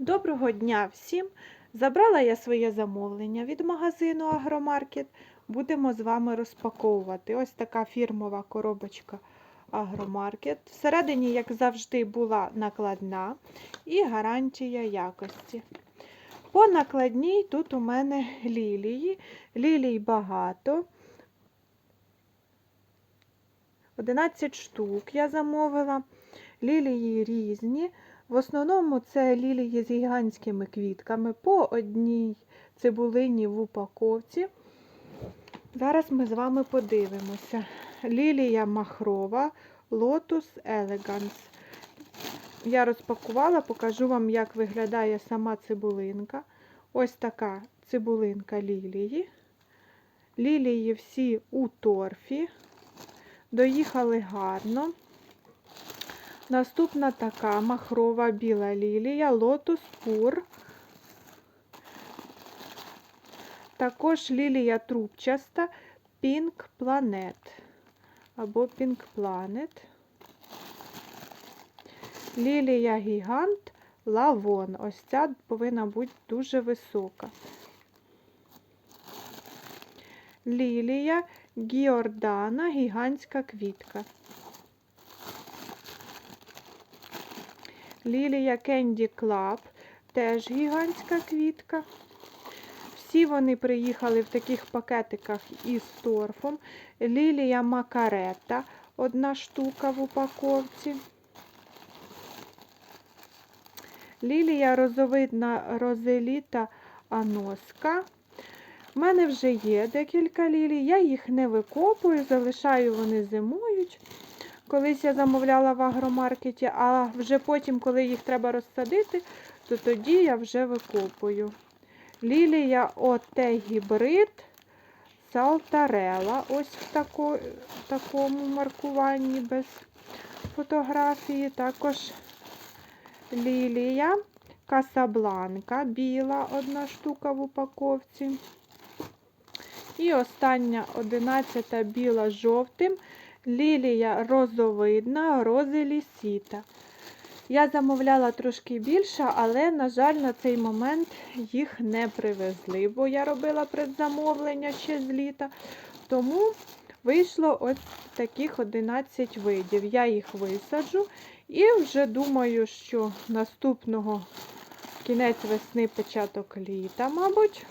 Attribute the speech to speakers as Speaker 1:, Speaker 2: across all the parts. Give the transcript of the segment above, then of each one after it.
Speaker 1: Доброго дня всім! Забрала я своє замовлення від магазину Агромаркет. Будемо з вами розпаковувати. Ось така фірмова коробочка Агромаркет. Всередині, як завжди, була накладна і гарантія якості. По накладній тут у мене лілії. Лілій багато. 11 штук я замовила. Лілії різні. В основному це лілії з гігантськими квітками по одній цибулині в упаковці. Зараз ми з вами подивимося. Лілія махрова Lotus Elegance. Я розпакувала, покажу вам, як виглядає сама цибулинка. Ось така цибулинка лілії. Лілії всі у торфі. Доїхали гарно. Наступна така махрова біла лілія Lotus Pur. Також лілія трубчаста Pink Planet або Pink Planet. Лілія гігант Лавон. Ось ця повинна бути дуже висока. Лілія Гіордана, гігантська квітка. Лілія Кенді Клаб, теж гігантська квітка. Всі вони приїхали в таких пакетиках із торфом. Лілія Макарета, одна штука в упаковці. Лілія розовидна розеліта аноска. У мене вже є декілька лілій, я їх не викопую, залишаю, вони зимують. Колись я замовляла в агромаркеті, а вже потім, коли їх треба розсадити, то тоді я вже викопую. Лілія оте гібрид Салтарела. Ось в тако, такому маркуванні без фотографії. Також лілія Касабланка, біла, одна штука в упаковці. І остання 11 біла з жовтим. Лілія розовидна, рози лісіта. Я замовляла трошки більше, але, на жаль, на цей момент їх не привезли, бо я робила предзамовлення ще з літа. Тому вийшло ось таких 11 видів. Я їх висаджу і вже думаю, що наступного кінець весни, початок літа, мабуть.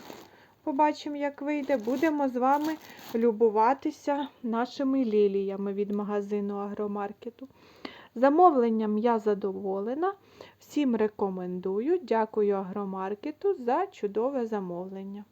Speaker 1: Побачимо, як вийде. Будемо з вами любуватися нашими ліліями від магазину Агромаркету. Замовленням я задоволена. Всім рекомендую. Дякую Агромаркету за чудове замовлення.